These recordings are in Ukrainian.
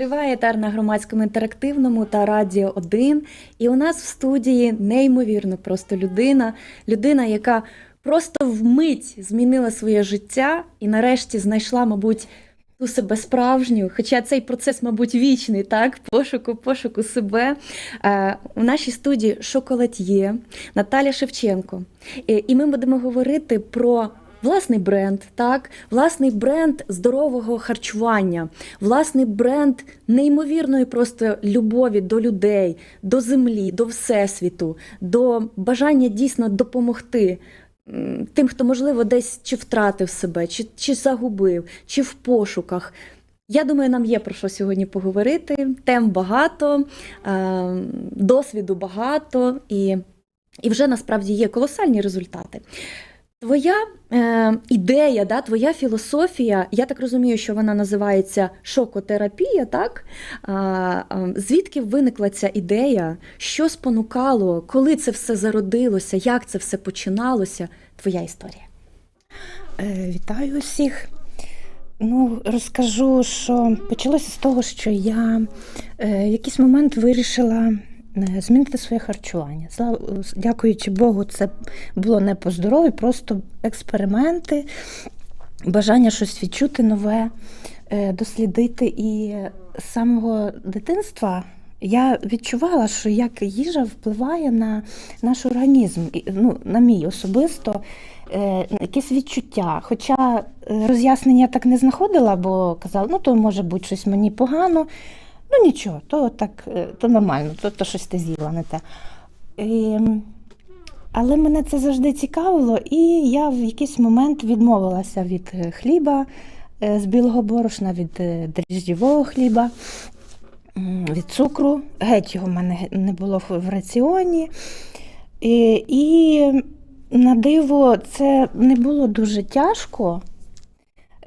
Триває етер на громадському інтерактивному та радіо 1. І у нас в студії неймовірно просто людина, людина, яка просто вмить змінила своє життя і нарешті знайшла, мабуть, ту себе справжню. Хоча цей процес, мабуть, вічний, так, пошуку, пошуку себе. Е, у нашій студії шоколад'є Наталя Шевченко. І, і ми будемо говорити про. Власний бренд, так, власний бренд здорового харчування, власний бренд неймовірної просто любові до людей, до землі, до всесвіту, до бажання дійсно допомогти тим, хто, можливо, десь чи втратив себе, чи, чи загубив, чи в пошуках. Я думаю, нам є про що сьогодні поговорити. Тем багато, е, досвіду багато, і, і вже насправді є колосальні результати. Твоя е, ідея, да, твоя філософія, я так розумію, що вона називається шокотерапія, так? А, а, звідки виникла ця ідея? Що спонукало, коли це все зародилося, як це все починалося? Твоя історія. Е, Вітаю усіх. Ну, розкажу, що почалося з того, що я е, якийсь момент вирішила е, змінити своє харчування. Дякуючи Богу, це було не по здоров'ю, просто експерименти, бажання щось відчути нове, е, дослідити. І з самого дитинства я відчувала, що як їжа впливає на наш організм, ну, на мій особисто е, якесь відчуття. Хоча е, роз'яснення так не знаходила, бо казала, ну то може бути щось мені погано. Ну нічого, то так, е, то нормально, то, то щось ти з'їла не те. І, але мене це завжди цікавило, і я в якийсь момент відмовилася від е, хліба е, з білого борошна, від дріжджового хліба, від цукру. Геть його в мене не було в раціоні. І, і на диво, це не було дуже тяжко.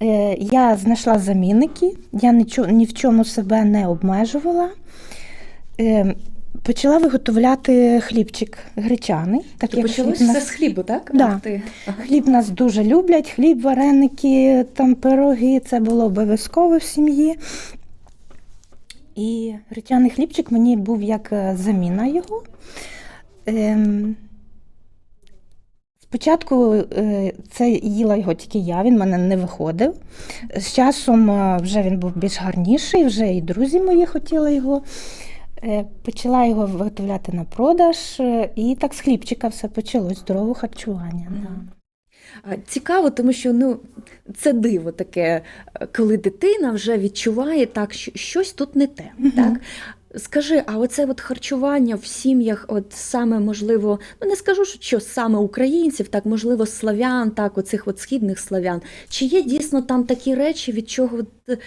Е, Я знайшла замінники, я ні в чому себе не обмежувала. Е, Почала виготовляти хлібчик гречаний. Так як Почалося хліб все нас- з хлібу, так? Да. Ти. Хліб нас дуже люблять, хліб, вареники, там пироги, це було обов'язково в сім'ї. І гречаний хлібчик мені був як е, заміна його. Ем, спочатку е, це їла його тільки я, він мене не виходив. З часом е, вже він був більш гарніший, вже і друзі мої хотіли його. Е, Почала його виготовляти на продаж, і так з хлібчика все почалось здорове харчування. Да. Цікаво, тому що ну, це диво таке, коли дитина вже відчуває так, що щось тут не те. Мгм. Так? Скажи, а оце от харчування в сім'ях, от саме можливо, ну не скажу, що- саме українців, так можливо, славян, так, оцих от східних славян. Чи є дійсно там такі речі, від чого от,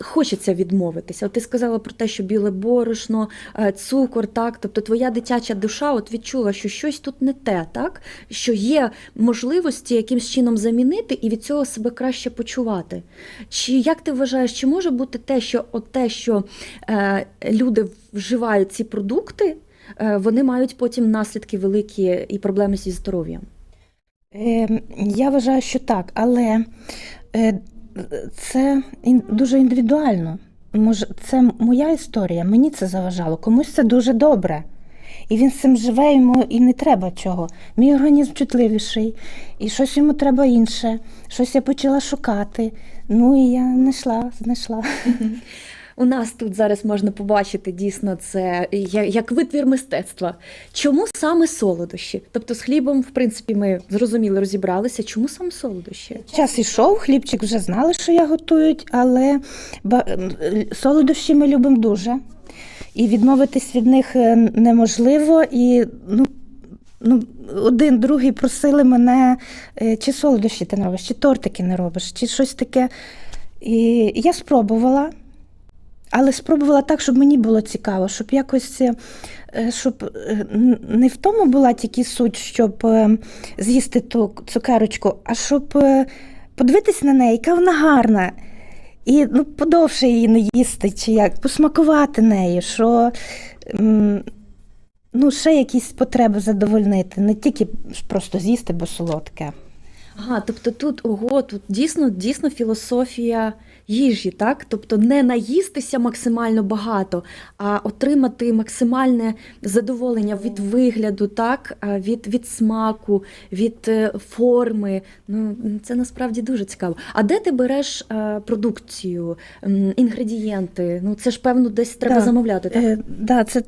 хочеться відмовитися? От ти сказала про те, що біле борошно, е, цукор, так, тобто твоя дитяча душа от відчула, що щось тут не те, так? Що є можливості якимсь чином замінити і від цього себе краще почувати. Чи як ти вважаєш, чи може бути те, що от те, що е, люди вживають ці продукти, е, вони мають потім наслідки великі і проблеми зі здоров'ям? Е, Я вважаю, що так, але е, це дуже індивідуально. Може, це моя історія, мені це заважало, комусь це дуже добре. І він з цим живе, йому і не треба чого. Мій організм чутливіший, і щось йому треба інше, щось я почала шукати. Ну і я знайшла, знайшла. У нас тут зараз можна побачити дійсно це як витвір мистецтва. Чому саме солодощі? Тобто з хлібом, в принципі, ми зрозуміли, розібралися. Чому саме солодощі? Час ішов, хлібчик вже знали, що я готують, але солодощі ми любимо дуже. І відмовитись від них е, неможливо. І ну, ну, один, другий просили мене, е, чи солодощі ти не робиш, чи тортики не робиш, чи щось таке. І я спробувала. Але спробувала так, щоб мені було цікаво, щоб якось е, щоб е, не в тому була тільки суть, щоб е, з'їсти ту цукерочку, а щоб подивитись на неї, яка вона гарна. І ну, подовше її не їсти, чи як, посмакувати нею, що ну, ще якісь потреби задовольнити, не тільки просто з'їсти, бо солодке. Ага, тобто тут ого, тут дійсно дійсно філософія їжі, так? Тобто не наїстися максимально багато, а отримати максимальне задоволення від вигляду, так? від, від смаку, від е, форми. Ну, це насправді дуже цікаво. А де ти береш е, продукцію, інгредієнти? Ну, це ж певно десь треба Да. замовляти, так? Е, да, це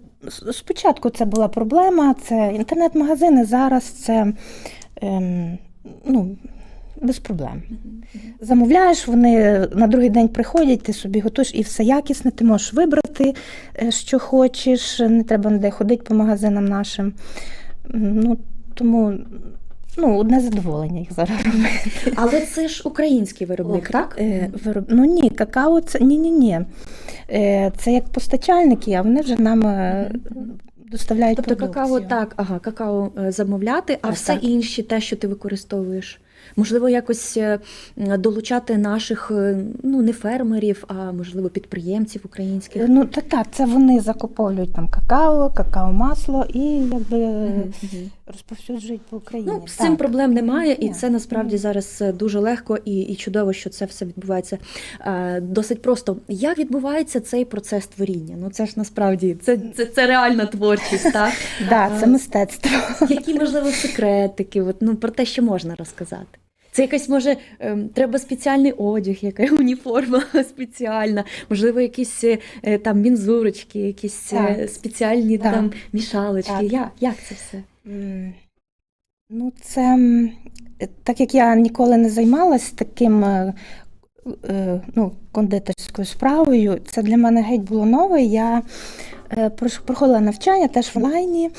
спочатку це була проблема. Це інтернет-магазини. Зараз це ем, ну, без проблем. Замовляєш, вони на другий день приходять, ти собі готуєш і все якісне, ти можеш вибрати, е, що хочеш, не треба ніде ходити по магазинам нашим. Ну, тому ну, одне задоволення їх зараз робити. Але це ж український виробник, так? Е, вироб... Ну ні, какао це ні, ні, ні. Е, Це як постачальники, а вони вже нам доставляють Тобто продукцію. какао так, ага, какао е, замовляти, а Так, все так. інше, те, що ти використовуєш. Можливо, якось е, долучати наших е, ну не фермерів, а можливо підприємців українських. Ну так, так, це вони закуповують там какао, какао-масло і якби мгм. Розповсюджують по Україні. Ну, з Так. цим проблем немає, і це насправді зараз е, дуже легко і, і чудово, що це все відбувається е, досить просто. Як відбувається цей процес творіння? Ну це ж насправді це, це, це реальна творчість, так? Да, це мистецтво. Які можливо секретики? От, ну про те, що можна розказати. Це якась може ем, треба спеціальний одяг, яка уніформа спеціальна, можливо, якісь е, там мінзурочки, якісь е, Так. спеціальні Так. там мішалочки. Так. Як, як це все? Ну, це так як я ніколи не займалась таким е, е, ну, кондитерською справою, це для мене геть було нове. Я е, проходила навчання теж в онлайні.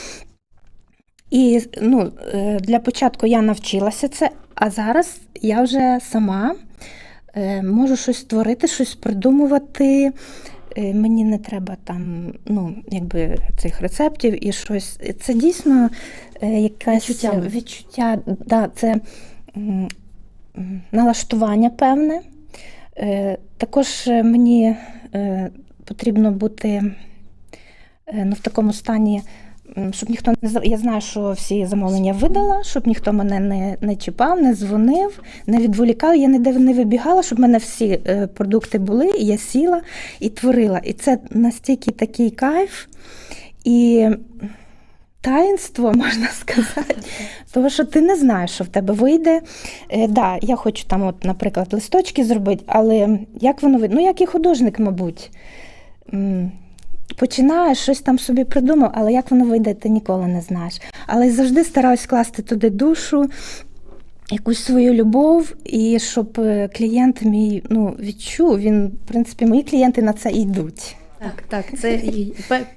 І ну, для початку я навчилася це, а зараз я вже сама можу щось створити, щось придумувати. Е, Мені не треба там ну, якби, цих рецептів і щось. Це дійсно е, якесь відчуття. відчуття, да, це налаштування певне. Е, Також мені потрібно бути ну, в такому стані, щоб ніхто не Я знаю, що всі замовлення видала, щоб ніхто мене не, не чіпав, не дзвонив, не відволікав. Я ніде не вибігала, щоб в мене всі е, продукти були, і я сіла і творила. І це настільки такий кайф і таїнство, можна сказати. Тому що ти не знаєш, що в тебе вийде. Е, да, я хочу там, от, наприклад, листочки зробити, але як воно вийде? Ну, як і художник, мабуть. Починаєш, щось там собі придумав, але як воно вийде, ти ніколи не знаєш. Але завжди стараюсь класти туди душу, якусь свою любов, і щоб е, клієнт мій ну, відчув, він, в принципі, мої клієнти на це йдуть. Так, так, це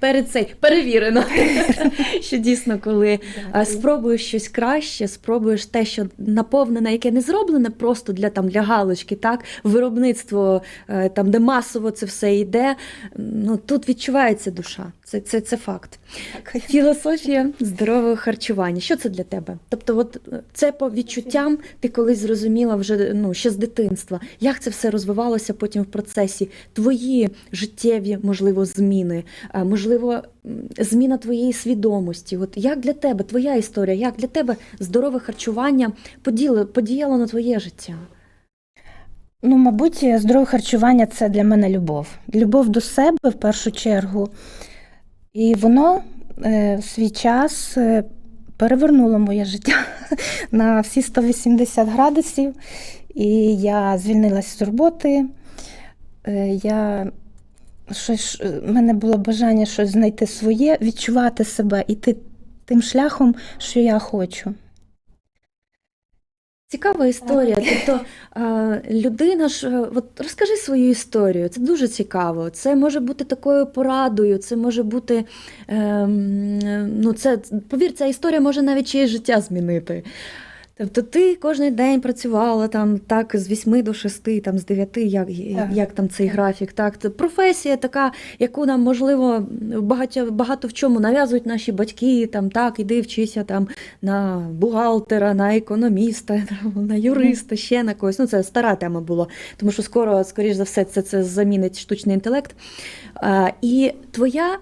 перед цей перевірено. що дійсно, коли спробуєш щось краще, спробуєш те, що наповнене, яке не зроблене просто для там для галочки, так виробництво е, там, де масово це все йде. Ну тут відчувається душа. Це, це, це факт. Філософія здорового харчування. Що це для тебе? Тобто, от е, це по відчуттям ти колись зрозуміла вже ну ще з дитинства. Як це все розвивалося потім в процесі? Твої життєві, можливо, зміни, можливо, зміна твоєї свідомості. От як для тебе твоя історія, як для тебе здорове харчування поділо, подіяло на твоє життя? Ну, мабуть, здорове харчування це для мене любов. Любов до себе в першу чергу. І воно е, в свій час е, перевернуло моє життя на всі 180 градусів. І я звільнилася з роботи. Е, я щось, в мене було бажання щось знайти своє, відчувати себе, іти тим шляхом, що я хочу. Цікава історія. Тобто людина ж, е, от розкажи свою історію. Це дуже цікаво. Це може бути такою порадою, це може бути. ем, ну, це, повір, ця історія може навіть чиєсь життя змінити. Тобто ти кожен день працювала там так з 8 до 6, там з 9, як, як там цей графік. Так, це професія така, яку нам можливо багато, багато в чому нав'язують наші батьки. Там так, іди вчися там на бухгалтера, на економіста, там, на юриста, ще на когось. Ну це стара тема була, тому що скоро, скоріш за все, це, це замінить штучний інтелект. А, і твоя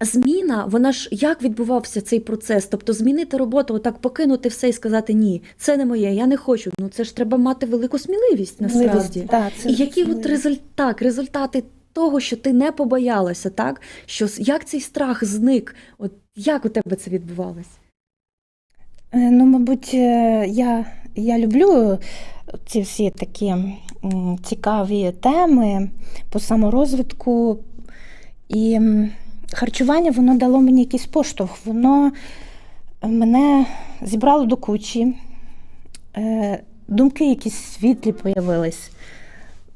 Зміна, вона ж як відбувався цей процес? Тобто змінити роботу, отак покинути все і сказати ні, це не моє, я не хочу. Ну це ж треба мати велику сміливість насправді. Да, це І які сміливість. результ... так, результати того, що ти не побоялася, так? Що як цей страх зник? От як у тебе це відбувалось? Е, Ну, мабуть, е, я, я люблю ці всі такі цікаві теми по саморозвитку. І харчування воно дало мені якийсь поштовх. Воно мене зібрало до кучі. Е, Думки якісь світлі появились.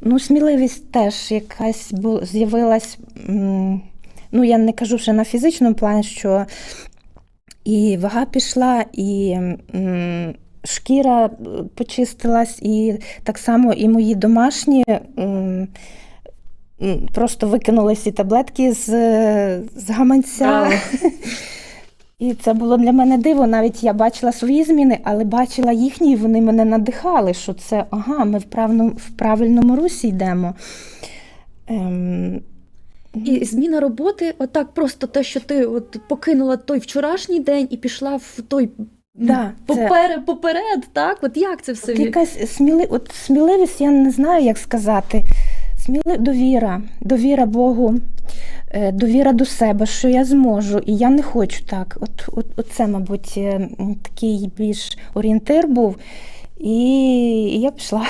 Ну, сміливість теж якась з'явилась. Ну, я не кажу ще на фізичному плані, що і вага пішла, і шкіра е, почистилась, і так само і мої домашні просто викинули всі таблетки з, з гаманця. І це було для мене диво. Навіть я бачила свої зміни, але бачила їхні, і вони мене надихали, що це ага, ми в правильному, в правильному русі йдемо. Ем, І зміна роботи, отак просто те, що ти от покинула той вчорашній день і пішла в той Да, це- поперед, поперед, так? От як це все? От якась сміли... От сміливість, я не знаю, як сказати. Сміли... Довіра, довіра Богу, е, довіра до себе, що я зможу, і я не хочу так. От, от, от це, мабуть, е, такий більш орієнтир був. І, я пішла.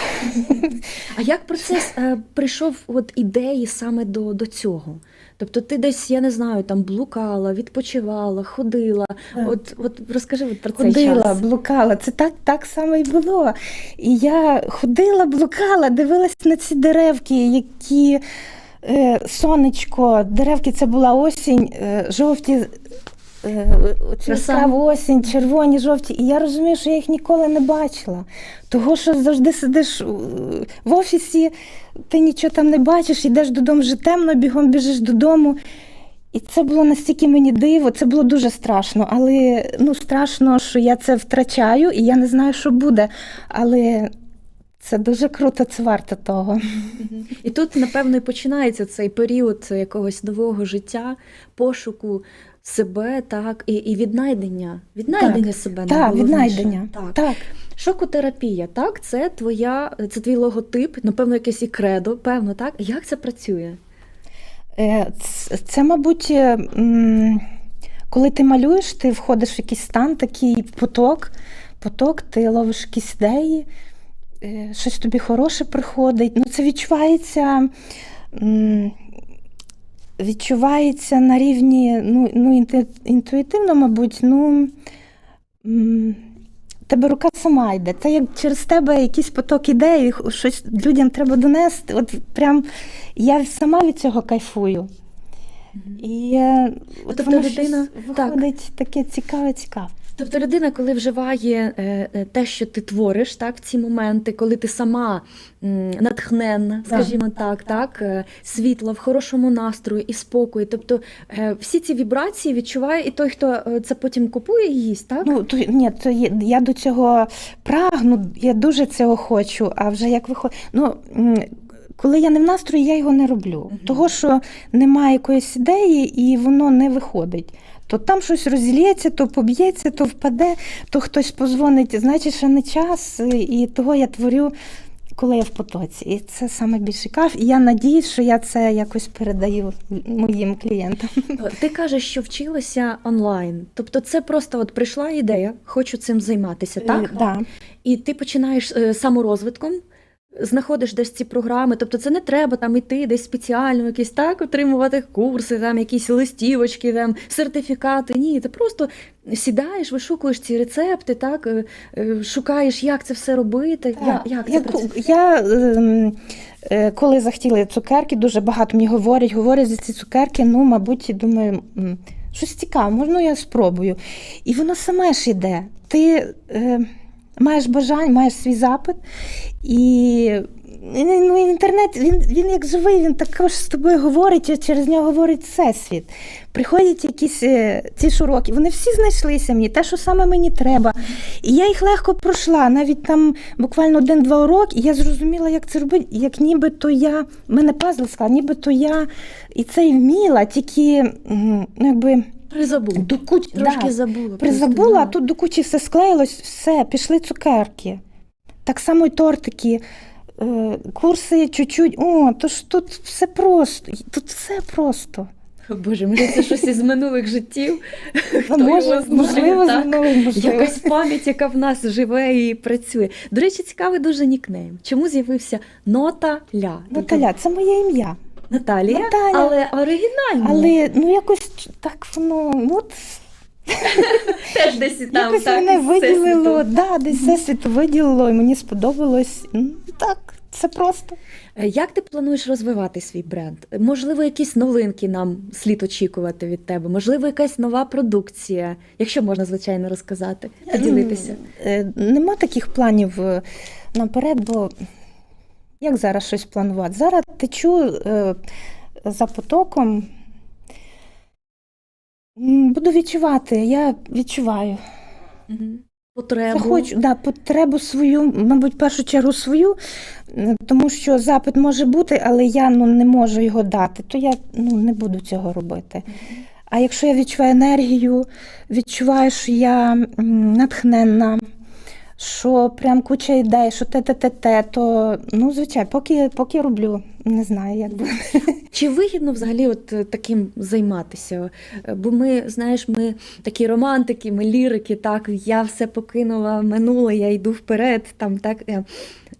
А як процес е, прийшов от ідеї саме до, до цього? Тобто ти десь, я не знаю, там блукала, відпочивала, ходила. От, от розкажи от про цей Ходила, час. блукала. Це так, так само і було. І я ходила, блукала, дивилась на ці деревки, які е, сонечко, деревки це була осінь, е, жовті. Е, яскраву осінь, червоні, жовті. І я розумію, що я їх ніколи не бачила. Того, що завжди сидиш в офісі, ти нічого там не бачиш, йдеш додому вже темно, бігом біжиш додому. І це було настільки мені диво, це було дуже страшно. Але ну, страшно, що я це втрачаю, і я не знаю, що буде. Але це дуже круто, це варто того. І тут, напевно, і починається цей період якогось нового життя, пошуку себе, так, і, і віднайдення. Віднайдення себе Так, віднайдення. Так. Так. Шокотерапія, так, це твоя, це твій логотип, напевно, якесь і кредо, певно, так. Як це працює? Е, Це, мабуть, е, коли ти малюєш, ти входиш в якийсь стан, такий поток, поток, ти ловиш якісь ідеї, е, щось тобі хороше приходить. Ну, це відчувається. Відчувається на рівні ну, ну, інтуїтивно, мабуть, ну тебе рука сама йде. Це як через тебе якийсь поток ідей, щось людям треба донести. От прям я сама від цього кайфую. І от Тобто воно людина- щось так. виходить таке цікаве, цікаве. Тобто людина, коли вживає е, е, те, що ти твориш, так, в ці моменти, коли ти сама натхненна, скажімо так, так, е, світла, в хорошому настрої і спокої. Тобто всі ці вібрації відчуває і той, хто це потім купує і їсть, так? Ну, то, ні, то я до цього прагну, я дуже цього хочу, а вже як виходить. Ну, коли я не в настрої, я його не роблю. Того, що немає якоїсь ідеї і воно не виходить. То там щось розлється, то поб'ється, то впаде, то хтось позвонить, значить, ще не час. І того я творю, коли я в потоці. І це саме більший кайф. І я надіюсь, що я це якось передаю моїм клієнтам. Ти кажеш, що вчилася онлайн. Тобто це просто от прийшла ідея, хочу цим займатися, так? Е, Да. І ти починаєш е, саморозвитком, знаходиш десь ці програми. Тобто це не треба там іти десь спеціально, якісь так, отримувати курси, там якісь листівочки, там сертифікати. Ні, ти просто сідаєш, вишукуєш ці рецепти, так, е, е, шукаєш, як це все робити. Я, як це я, працює? я ем, е, коли захотіли цукерки, дуже багато мені говорять, говорять за ці цукерки, ну, мабуть, думаю, щось цікаве, можна я спробую. І воно саме ж іде. Ти е, маєш бажання, маєш свій запит. І ну, інтернет, він, він як живий, він також з тобою говорить, і через нього говорить всесвіт. Приходять якісь е, ці ж уроки, вони всі знайшлися мені, те, що саме мені треба. І я їх легко пройшла. Навіть там буквально один-два уроки, і я зрозуміла, як це робити, як нібито я, мене пазл склад, нібито я і це і вміла, тільки ну, якби Призабув. до куч... Трошки да, забула. призабула, а тут до кучі все склеїлось, все, пішли цукерки. Так само й тортики, е, курси чуть-чуть. О, то ж тут все просто, тут все просто. Боже, може це щось із минулих життів. Хто може, його знає, можливо, так? знову, можливо. Якась пам'ять, яка в нас живе і працює. До речі, цікавий дуже нікнейм. Чому з'явився Нота Ля? Наталя, це моє ім'я. Наталія, Наталя. але оригінально. Але ну якось так воно, ну, от теж десь там якось так, мене виділило, да, десь всесвіт виділило, і мені сподобалось. Ну, так, це просто. Е, Як ти плануєш розвивати свій бренд? Можливо, якісь новинки нам слід очікувати від тебе? Можливо, якась нова продукція, якщо можна, звичайно, розказати, поділитися. Е, Нема таких планів е, наперед, бо як зараз щось планувати? Зараз течу е, за потоком. Буду відчувати, я відчуваю. Потребу. Захочу, да, потребу свою, мабуть, в першу чергу свою, тому що запит може бути, але я ну, не можу його дати, то я ну, не буду цього робити. А якщо я відчуваю енергію, відчуваю, що я натхненна, що прям куча ідей, що те-те-те-те, то ну, звичайно, поки, поки роблю, не знаю, як би. Чи вигідно взагалі от е, таким займатися? Е, Бо ми, знаєш, ми такі романтики, ми лірики, так, я все покинула минуле, я йду вперед, там так. е.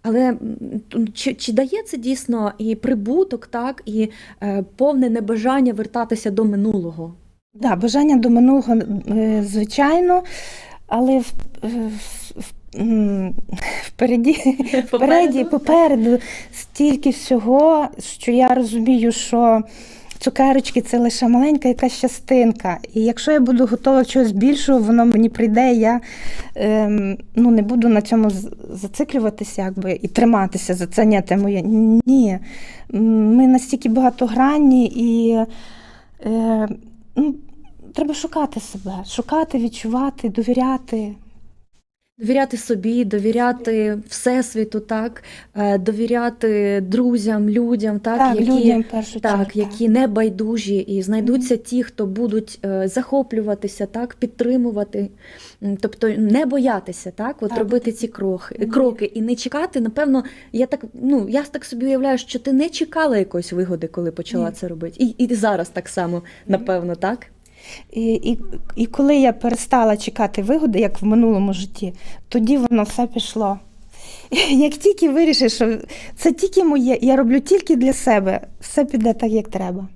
Але м, чи, чи дає це дійсно і прибуток, так, і е, повне небажання вертатися до минулого? Да, бажання до минулого, звичайно, але в, в, впереді, впереді, попереду стільки всього, що я розумію, що цукерочки це лише маленька якась частинка. І якщо я буду готова чогось більшого, воно мені прийде, і я ем, ну, не буду на цьому зациклюватися якби, і триматися за це. Ні, це моє. Ні. Ми настільки багатогранні і. Е, ну, Треба шукати себе, шукати, відчувати, довіряти. Довіряти собі, довіряти всесвіту, так, е, довіряти друзям, людям, так, Так, які, людям першу чергу. які не байдужі, і знайдуться ті, хто будуть е, захоплюватися, так, підтримувати, тобто не боятися, так, от Так. робити ці кроки, Ні. кроки і не чекати. Напевно, я так, ну я так собі уявляю, що ти не чекала якоїсь вигоди, коли почала Ні. це робити, і, і зараз так само, напевно, так. І, і, і коли я перестала чекати вигоди, як в минулому житті, тоді воно все пішло. Як тільки вирішиш, що це тільки моє, я роблю тільки для себе, все піде так, як треба.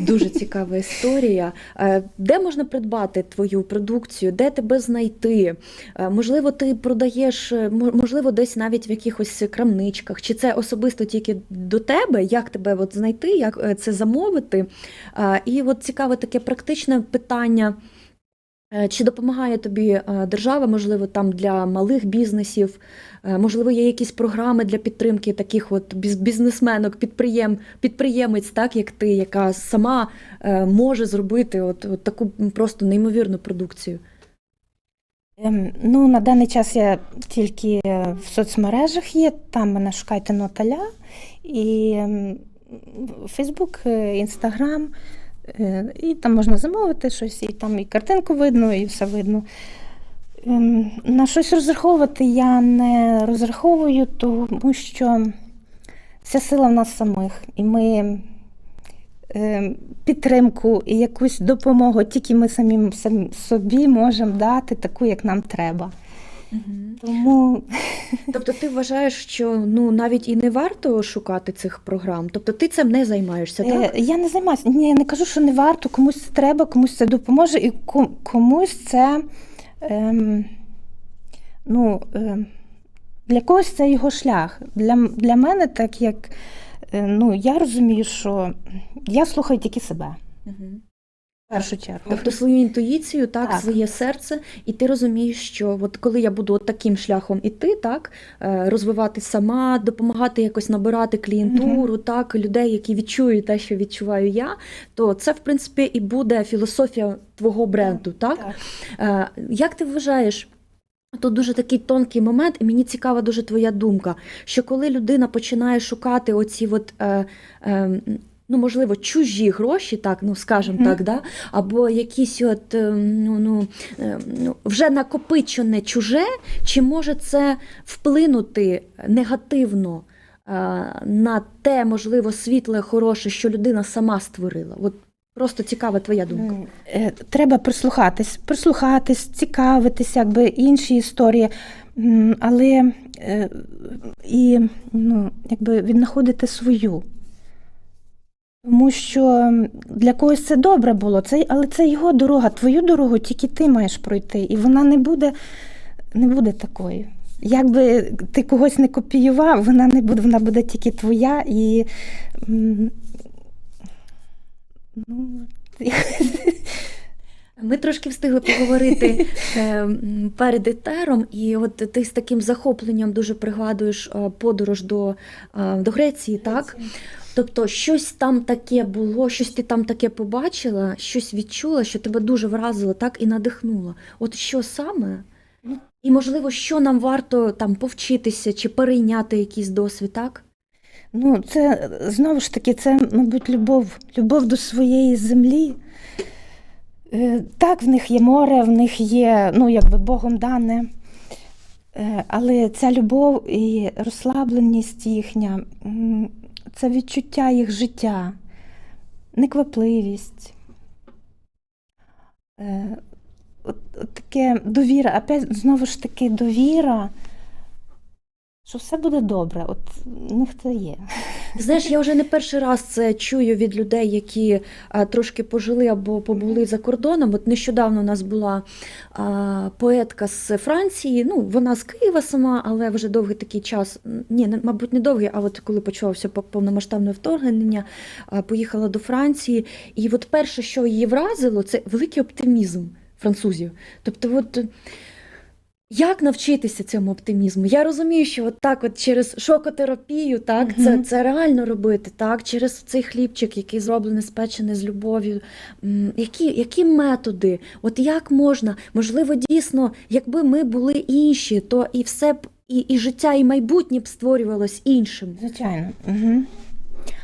Дуже цікава історія. Е, Де можна придбати твою продукцію? Де тебе знайти? Е, Можливо, ти продаєш, е, можливо, десь навіть в якихось крамничках, чи це особисто тільки до тебе? Як тебе от знайти, як це замовити? І от цікаве таке практичне питання. Е, Чи допомагає тобі е, держава, можливо, там для малих бізнесів? Е, Можливо, є якісь програми для підтримки таких от бізнесменок, підприєм, підприємець, так як ти, яка сама може зробити от, от таку просто неймовірну продукцію? Ем, ну, на даний час я тільки в соцмережах є, там мене шукайте Ноталя. І Фейсбук, Інстаграм, і там можна замовити щось, і там і картинку видно, і все видно. Ем, На щось розраховувати я не розраховую, тому що вся сила в нас самих. І ми е, підтримку і якусь допомогу тільки ми самі собі можемо дати таку, як нам треба. Тому Тобто ти вважаєш, що ну навіть і не варто шукати цих програм? Тобто ти цим не займаєшся, так? е, я не займаюся. Ні, я не кажу, що не варто, комусь це треба, комусь це допоможе, і комусь це. Ем, ну, ем, для когось це його шлях. Для, для мене, так як е, ну, я розумію, що я слухаю тільки себе. Мгм. Першу чергу. Тобто свою інтуїцію, так, Так. своє серце, і ти розумієш, що от коли я буду от таким шляхом іти, так, е, розвивати сама, допомагати якось набирати клієнтуру, так, людей, які відчують те, що відчуваю я, то це, в принципі, і буде філософія твого бренду, так? Так. Е, Як ти вважаєш? Тут дуже такий тонкий момент, і мені цікава дуже твоя думка, що коли людина починає шукати оці от, е, е, ну, можливо, чужі гроші, так, ну, скажімо Мгм. так, да? або якісь от, е, ну, ну, е, ну, вже накопичене чуже, чи може це вплинути негативно е, на те, можливо, світле, хороше, що людина сама створила? От просто цікава твоя думка. Треба прислухатись, прислухатись, цікавитись, якби інші історії, але і ну, якби віднаходити свою. Тому що для когось це добре було, це, але це його дорога, твою дорогу тільки ти маєш пройти, і вона не буде, не буде такою. Якби ти когось не копіював, вона не буде, вона буде тільки твоя і. Ну, Ми трошки встигли поговорити е, перед етером, і от ти з таким захопленням дуже пригадуєш е, подорож до, е, до Греції, так? Тобто щось там таке було, щось ти там таке побачила, щось відчула, що тебе дуже вразило, так і надихнуло. От що саме? Ну. І можливо, що нам варто там повчитися чи перейняти якийсь досвід, так? Ну, це знову ж таки, це, мабуть, любов, любов до своєї землі. Е, Так, в них є море, в них є, ну, якби Богом дане. Е, Але ця любов і розслабленість їхня, це відчуття їх життя, неквапливість. Е, таке довіра, опять знову ж таки довіра, що все буде добре. От в це є. Знаєш, я вже не перший раз це чую від людей, які а, трошки пожили або побули за кордоном. От нещодавно у нас була а, поетка з Франції. Ну, вона з Києва сама, але вже довгий такий час. Ні, мабуть, не довгий, а от коли почався по- повномасштабне вторгнення, а, поїхала до Франції. І от перше, що її вразило, це великий оптимізм французів. Тобто, от. Як навчитися цьому оптимізму? Я розумію, що от так, от через шокотерапію, так, це, це реально робити, так, через цей хлібчик, який зроблений, спечений з любов'ю. Які, які методи? От як можна? Можливо, дійсно, якби ми були інші, то і все б, і, і життя, і майбутнє б створювалось іншим. Звичайно. Угу.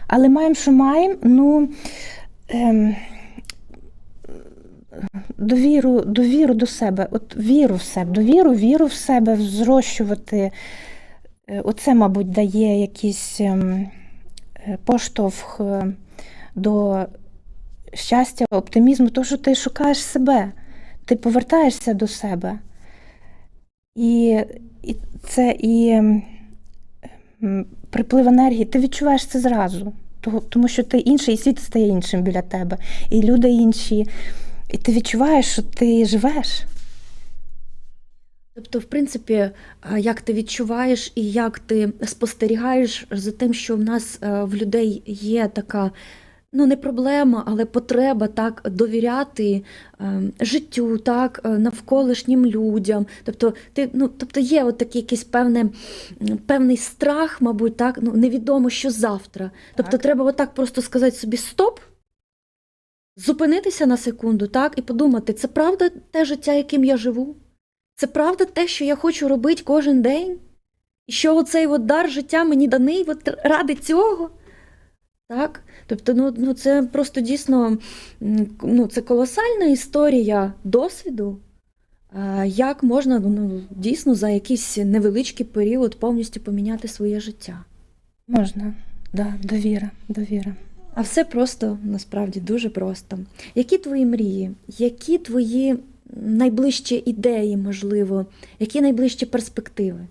Але маємо, що маємо, ну. Ем, довіру, довіру до себе, от віру в себе, довіру, віру в себе, зрощувати. Е, Оце, мабуть, дає якийсь ем, е, поштовх е, до щастя, оптимізму, тому що ти шукаєш себе, ти повертаєшся до себе. І, і це і ем, приплив енергії, ти відчуваєш це зразу. Тому що ти інший, і світ стає іншим біля тебе, і люди інші. І ти відчуваєш, що ти живеш. Тобто, в принципі, як ти відчуваєш і як ти спостерігаєш за тим, що в нас е, в людей є така. Ну, не проблема, але потреба так довіряти е, життю, так, е, навколишнім людям. Тобто, ти, ну, тобто є от такий якийсь певне, певний страх, мабуть, так, ну, невідомо, що завтра. Тобто, Так. треба отак просто сказати собі стоп, зупинитися на секунду, так, і подумати, це правда те життя, яким я живу? Це правда те, що я хочу робити кожен день? І що оцей от дар життя мені даний от ради цього? Так? Тобто, ну, ну це просто дійсно ну, це колосальна історія досвіду, як можна ну, дійсно за якийсь невеличкий період повністю поміняти своє життя. Можна, да, довіра, довіра. А все просто насправді дуже просто. Які твої мрії? Які твої найближчі ідеї, можливо, які найближчі перспективи?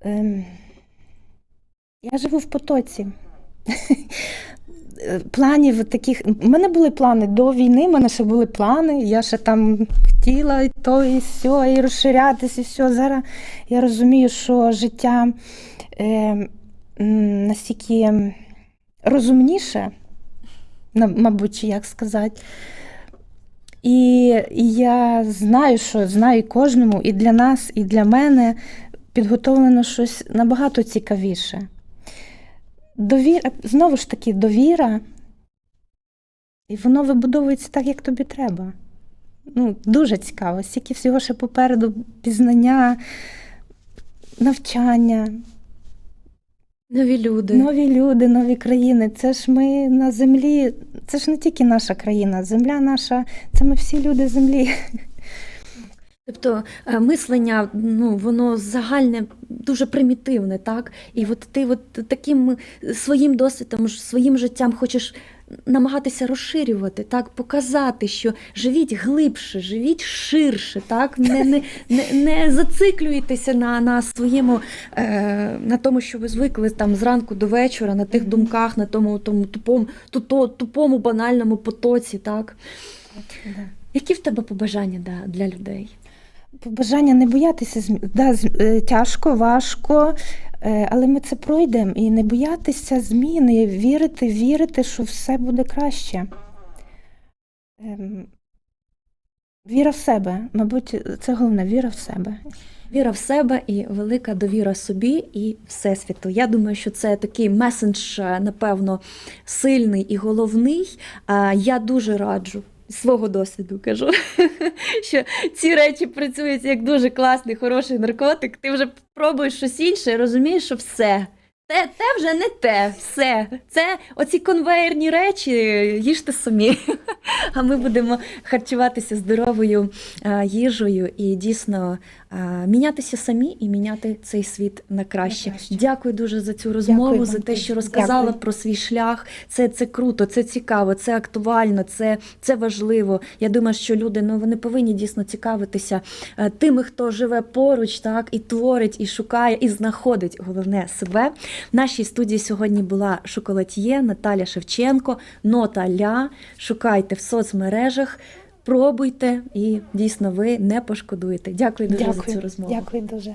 Ем, я живу в потоці. Е, Планів таких. У мене були плани до війни, в мене ще були плани. Я ще там хотіла і то, і все, і розширятись, і все. Зараз я розумію, що життя е, настільки розумніше, мабуть, як сказати. І, я знаю, що знаю кожному, і для нас, і для мене підготовлено щось набагато цікавіше. Довіра, знову ж таки, довіра, і воно вибудовується так, як тобі треба. Ну, дуже цікаво. Стільки всього ще попереду пізнання, навчання, Нові люди. нові люди, нові країни. Це ж ми на землі, це ж не тільки наша країна, земля наша, це ми всі люди землі. Тобто е, мислення, ну воно загальне, дуже примітивне, так? І от ти от таким своїм досвідом, своїм життям хочеш намагатися розширювати, так, показати, що живіть глибше, живіть ширше, так? Не, не, не, не зациклюйтеся на, на своєму, е, на тому, що ви звикли там зранку до вечора, на тих думках, на тому, тому тупому, туто, тупому банальному потоці, так? Які в тебе побажання да, для людей? Побажання не боятися да, е, тяжко, важко, але ми це пройдемо і не боятися зміни, вірити, вірити, що все буде краще. Ем, Віра в себе, мабуть, це головне віра в себе. Віра в себе і велика довіра собі і всесвіту. Я думаю, що це такий месендж, е, напевно, сильний і головний. Я дуже раджу. Свого досвіду кажу, що ці речі працюють як дуже класний, хороший наркотик. Ти вже пробуєш щось інше розумієш, що все. Те, те вже не те, все. Це оці конвейерні речі, їжте самі. А ми будемо харчуватися здоровою їжею і дійсно мінятися самі і міняти цей світ на краще. На краще. Дякую дуже за цю розмову, Дякую за те, що розказала Дякую. про свій шлях. Це, це круто, це цікаво, це актуально, це, це важливо. Я думаю, що люди ну вони повинні дійсно цікавитися е, тими, хто живе поруч, так і творить, і шукає, і знаходить головне себе. В нашій студії сьогодні була шоколатьє Наталя Шевченко, нота ля. Шукайте в соцмережах, пробуйте і дійсно ви не пошкодуєте. Дякую дуже Дякую. за цю розмову. Дякую дуже.